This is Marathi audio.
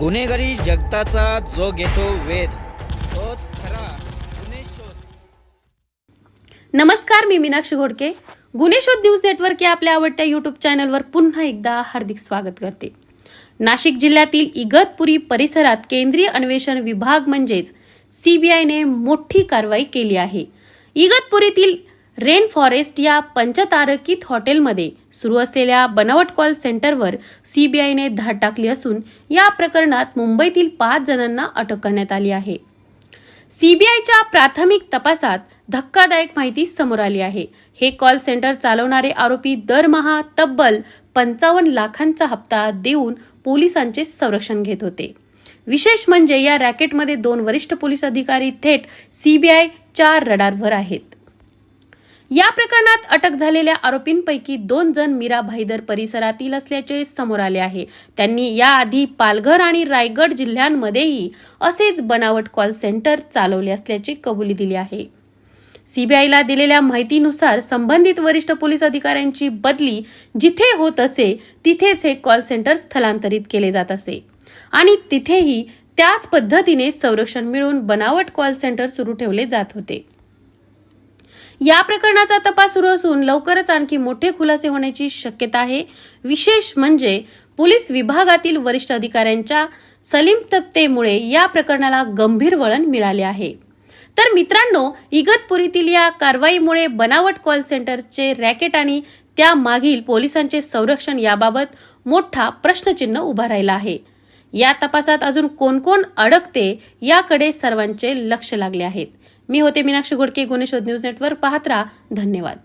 गुन्हेगारी जगताचा जो घेतो वेध तोच खरा गुन्हे शोध. नमस्कार मी मीनाक्षी घोडके. गुन्हे शोध न्यूज नेटवर्क या आपल्या आवडत्या युट्यूब चॅनलवर पुन्हा एकदा हार्दिक स्वागत करते. नाशिक जिल्ह्यातील इगतपुरी परिसरात केंद्रीय अन्वेषण विभाग म्हणजेच सीबीआयने मोठी कारवाई केली आहे. इगतपुरीतील रेन फॉरेस्ट या पंचतारकित हॉटेलमध्ये सुरू असलेल्या बनावट कॉल सेंटरवर सीबीआयने धाड टाकली असून या प्रकरणात मुंबईतील पाच जणांना अटक करण्यात आली आहे. सीबीआयच्या प्राथमिक तपासात धक्कादायक माहिती समोर आली आहे. हे कॉल सेंटर चालवणारे आरोपी दरमहा तब्बल पंचावन्न लाखांचा हप्ता देऊन पोलिसांचे संरक्षण घेत होते. विशेष म्हणजे या रॅकेटमध्ये दोन वरिष्ठ पोलीस अधिकारी थेट सीबीआयच्या रडारवर आहेत. या प्रकरणात अटक झालेल्या आरोपींपैकी दोन जण मीरा भाईदर परिसरातील असल्याचे समोर आले आहे. त्यांनी याआधी पालघर आणि रायगड जिल्ह्यांमध्येही असेच बनावट कॉल सेंटर चालवले असल्याची कबुली दिली आहे. सीबीआयला दिलेल्या माहितीनुसार संबंधित वरिष्ठ पोलीस अधिकाऱ्यांची बदली जिथे होत असे तिथेच हे कॉल सेंटर स्थलांतरित केले जात असे. आणि तिथेही त्याच पद्धतीने संरक्षण मिळून बनावट कॉल सेंटर सुरू ठेवले जात होते. या प्रकरणाचा तपास सुरू असून लवकरच आणखी मोठे खुलासे होण्याची शक्यता आहे. विशेष म्हणजे पोलीस विभागातील वरिष्ठ अधिकाऱ्यांच्या सलीमततेमुळे या प्रकरणाला गंभीर वळण मिळाले आहे. तर मित्रांनो इगतपुरीतील या कारवाईमुळे बनावट कॉल सेंटरचे रॅकेट आणि त्यामागील पोलिसांचे संरक्षण याबाबत मोठा प्रश्नचिन्ह उभा राहिला आहे. या तपासात अजून कोण कोण अडकते याकडे सर्वांचे लक्ष लागले आहेत. मी होते मीनाक्षी घोडके गुणेशोध न्यूज नेटवर्क पाहत राहा. धन्यवाद.